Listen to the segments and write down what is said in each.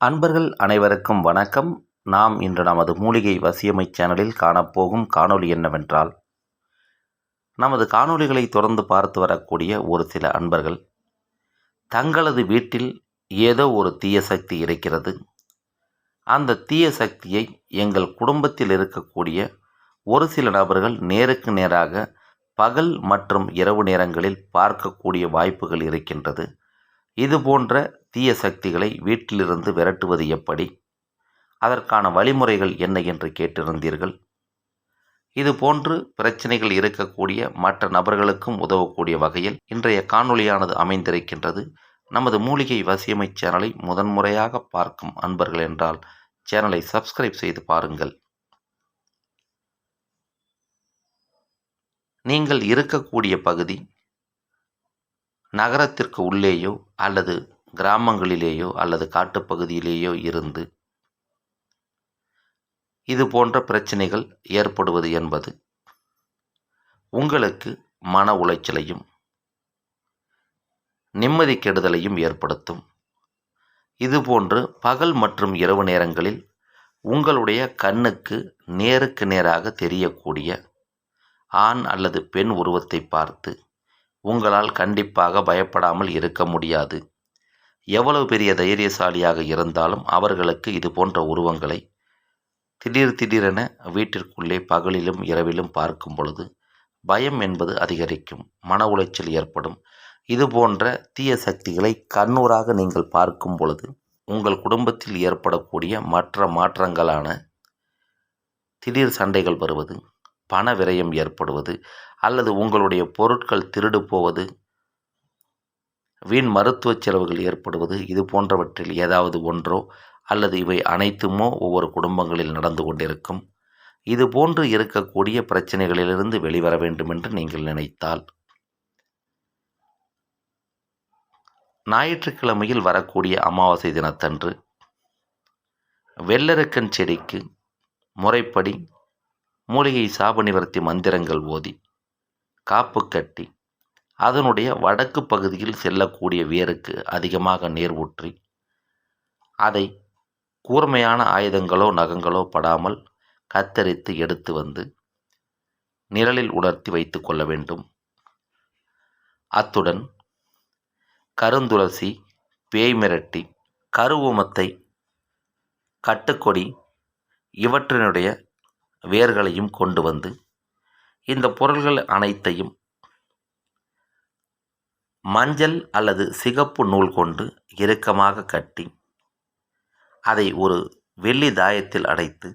அன்பர்கள் அனைவருக்கும் வணக்கம். நாம் இன்று நமது மூலிகை வசியமை சேனலில் காணப்போகும் காணொளி என்னவென்றால் நமது காணொளிகளை தொடர்ந்து பார்த்து வரக்கூடிய ஒரு சில அன்பர்கள் தங்களது வீட்டில் ஏதோ ஒரு தீய சக்தி இருக்கிறது. அந்த தீய சக்தியை எங்கள் குடும்பத்தில் இருக்கக்கூடிய ஒரு சில நபர்கள் நேருக்கு நேராக பகல் மற்றும் இரவு நேரங்களில் பார்க்கக்கூடிய வாய்ப்புகள் இருக்கின்றது. இது போன்ற தீய சக்திகளை வீட்டிலிருந்து விரட்டுவது எப்படி? அதற்கான வழிமுறைகள் என்ன என்று கேட்டிருந்தீர்கள்? இது போன்று பிரச்சனைகள் இருக்கக்கூடிய மற்ற நபர்களுக்கும் உதவக்கூடிய வகையில் இன்றைய காணொளியானது அமைந்திருக்கின்றது. நமது மூலிகை வசியமை சேனலை முதன்முறையாக பார்க்கும் அன்பர்கள் என்றால் சேனலை சப்ஸ்கிரைப் செய்து பாருங்கள். நீங்கள் இருக்கக்கூடிய பகுதி நகரத்திற்கு உள்ளேயோ அல்லது கிராமங்களிலேயோ அல்லது காட்டுப்பகுதியிலேயோ இருந்து இது போன்ற பிரச்சனைகள் ஏற்படுவது என்பது உங்களுக்கு மன உளைச்சலையும் நிம்மதி கெடுதலையும் ஏற்படுத்தும். இதுபோன்று பகல் மற்றும் இரவு நேரங்களில் உங்களுடைய கண்ணுக்கு நேருக்கு நேராக தெரியக்கூடிய ஆண் அல்லது பெண் உருவத்தை பார்த்து உங்களால் கண்டிப்பாக பயப்படாமல் இருக்க முடியாது. எவ்வளவு பெரிய தைரியசாலியாக இருந்தாலும் அவர்களுக்கு இது போன்ற உருவங்களை திடீர் திடீரென வீட்டிற்குள்ளே பகலிலும் இரவிலும் பார்க்கும் பொழுது பயம் என்பது அதிகரிக்கும் மன உளைச்சல் ஏற்படும். இது போன்ற தீய சக்திகளை கண்ணூராக நீங்கள் பார்க்கும் பொழுது உங்கள் குடும்பத்தில் ஏற்படக்கூடிய மற்ற மாற்றங்களான திடீர் சண்டைகள் வருவது பண விரயம் ஏற்படுவது அல்லது உங்களுடைய பொருட்கள் திருடு போவது வீண் மருத்துவ செலவுகள் ஏற்படுவது இது போன்றவற்றில் ஏதாவது ஒன்றோ அல்லது இவை அனைத்துமோ ஒவ்வொரு குடும்பங்களில் நடந்து கொண்டிருக்கும். இது போன்று இருக்கக்கூடிய பிரச்சனைகளிலிருந்து வெளிவர வேண்டும் என்று நீங்கள் நினைத்தால். ஞாயிற்றுக்கிழமையில் வரக்கூடிய அமாவாசை தினத்தன்று வெள்ளரக்கன் செடிக்கு முறைப்படி மூலிகை சாப நிவர்த்தி மந்திரங்கள் ஓதி காப்பு கட்டி அதனுடைய வடக்கு பகுதியில் செல்லக்கூடிய வேருக்கு அதிகமாக நீர் ஊற்றி அதை கூர்மையான ஆயுதங்களோ நகங்களோ படாமல் கத்தரித்து எடுத்து வந்து நிழலில் உணர்த்தி வைத்து கொள்ள வேண்டும். அத்துடன் கருந்துளசி பேய் மிரட்டி கருவூமத்தை கட்டுக்கொடி இவற்றினுடைய வேர்களையும் கொண்டு வந்து இந்த பொருள்கள் அனைத்தையும் மஞ்சள் அல்லது சிகப்பு நூல் கொண்டு இறுக்கமாக கட்டி அதை ஒரு வெள்ளி தாயத்தில் அடைத்து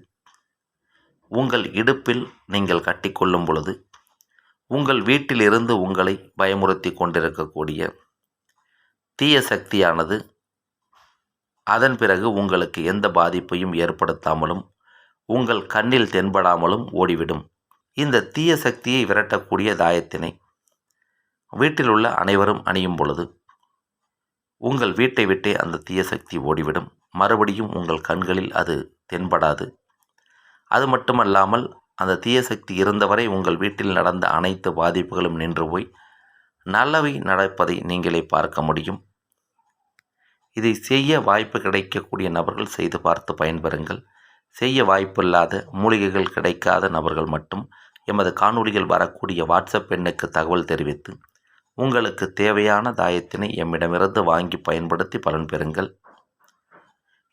உங்கள் இடுப்பில் நீங்கள் கட்டிக்கொள்ளும் பொழுது உங்கள் வீட்டிலிருந்து உங்களை பயமுறுத்தி கொண்டிருக்கக்கூடிய தீய சக்தியானது அதன் பிறகு உங்களுக்கு எந்த பாதிப்பையும் ஏற்படுத்தாமலும் உங்கள் கண்ணில் தென்படாமலும் ஓடிவிடும். இந்த தீய சக்தியை விரட்டக்கூடிய தாயத்தினை வீட்டில் உள்ள அனைவரும் அணியும் பொழுது உங்கள் வீட்டை விட்டே அந்த தீய சக்தி ஓடிவிடும். மறுபடியும் உங்கள் கண்களில் அது தென்படாது. அது மட்டுமல்லாமல் அந்த தீய சக்தி இருந்தவரை உங்கள் வீட்டில் நடந்த அனைத்து பாதிப்புகளும் நின்று போய் நல்லவை நடப்பதை நீங்களே பார்க்க முடியும். இதை செய்ய வாய்ப்பு கிடைக்கக்கூடிய நபர்கள் செய்து பார்த்து பயன்பெறுங்கள். செய்ய வாய்ப்பில்லாத மூலிகைகள் கிடைக்காத நபர்கள் மட்டும் எமது காணொளிகள் வரக்கூடிய வாட்ஸ்அப் எண்ணுக்கு தகவல் தெரிவித்து உங்களுக்கு தேவையான தாயத்தினை எம்மிடமிருந்து வாங்கி பயன்படுத்தி பலன் பெறுங்கள்.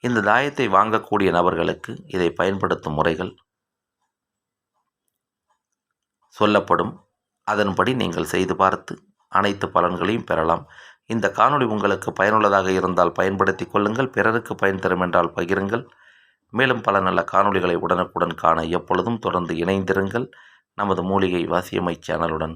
இந்த தாயத்தை வாங்கக்கூடிய நபர்களுக்கு இதை பயன்படுத்தும் முறைகள் சொல்லப்படும். அதன்படி நீங்கள் செய்து பார்த்து அனைத்து பலன்களையும் பெறலாம். இந்த காணொளி உங்களுக்கு பயனுள்ளதாக இருந்தால் பயன்படுத்தி கொள்ளுங்கள். பிறருக்கு பயன் தரும் என்றால் பகிருங்கள். மேலும் பல நல்ல காணொளிகளை உடனுக்குடன் காண எப்பொழுதும் தொடர்ந்து இணைந்திருங்கள். நமது மூலிகை வாசியமை சேனலுடன்